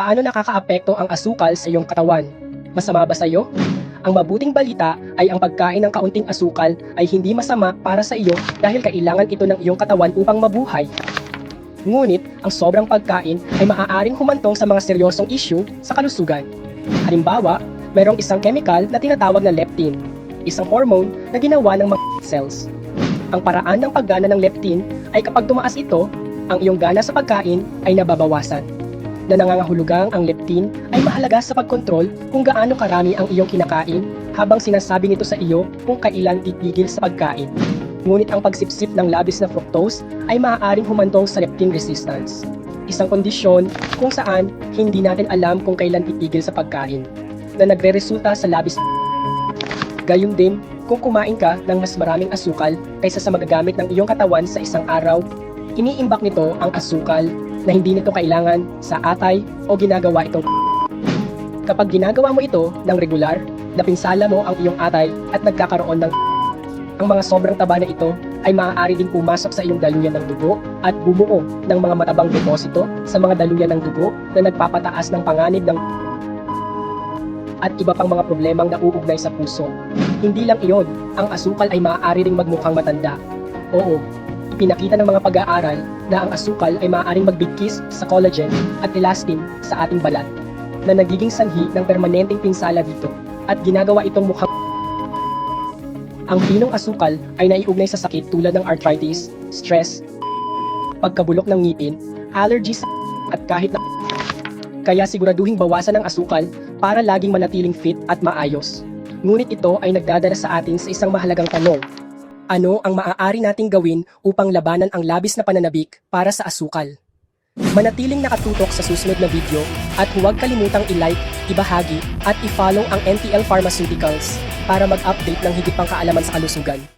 Paano nakakaapekto ang asukal sa iyong katawan? Masama ba sa iyo? Ang mabuting balita ay ang pagkain ng kaunting asukal ay hindi masama para sa iyo dahil kailangan ito ng iyong katawan upang mabuhay. Ngunit, ang sobrang pagkain ay maaaring humantong sa mga seryosong issue sa kalusugan. Halimbawa, mayroong isang chemical na tinatawag na leptin, isang hormone na ginawa ng mga cells. Ang paraan ng paggana ng leptin ay kapag tumaas ito, ang iyong gana sa pagkain ay nababawasan. Na nangangahulugang ang leptin ay mahalaga sa pagkontrol kung gaano karami ang iyong kinakain habang sinasabi nito sa iyo kung kailan titigil sa pagkain. Ngunit ang pagsipsip ng labis na fructose ay maaaring humantong sa leptin resistance. Isang kondisyon kung saan hindi natin alam kung kailan titigil sa pagkain na nagre-resulta sa labis Gayun din, kung kumain ka ng mas maraming asukal kaysa sa magagamit ng iyong katawan sa isang araw, iniimbak nito ang asukal na hindi nito kailangan sa atay o ginagawa itong Kapag ginagawa mo ito ng regular, napinsala mo ang iyong atay at nagkakaroon ng ang mga sobrang taba na ito ay maaari ding pumasok sa iyong daluyan ng dugo at bumuo ng mga matabang deposito sa mga daluyan ng dugo na nagpapataas ng panganib ng at iba pang mga problemang nauugnay sa puso. Hindi lang iyon, ang asukal ay maaari ring magmukhang matanda. Oo, ipinakita ng mga pag-aaral na ang asukal ay maaaring magbigkis sa collagen at elastin sa ating balat na nagiging sanhi ng permanenteng pinsala dito at ginagawa itong mukhang ang pinong asukal ay naiugnay sa sakit tulad ng arthritis, stress, pagkabulok ng ngipin, allergies, at kahit na kaya siguraduhing bawasan ang asukal para laging manatiling fit at maayos. Ngunit ito ay nagdadala sa atin sa isang mahalagang tanong. Ano ang maaari nating gawin upang labanan ang labis na pananabik para sa asukal? Manatiling nakatutok sa susunod na video at huwag kalimutang i-like, ibahagi at i-follow ang NTL Pharmaceuticals para mag-update ng higit pang kaalaman sa kalusugan.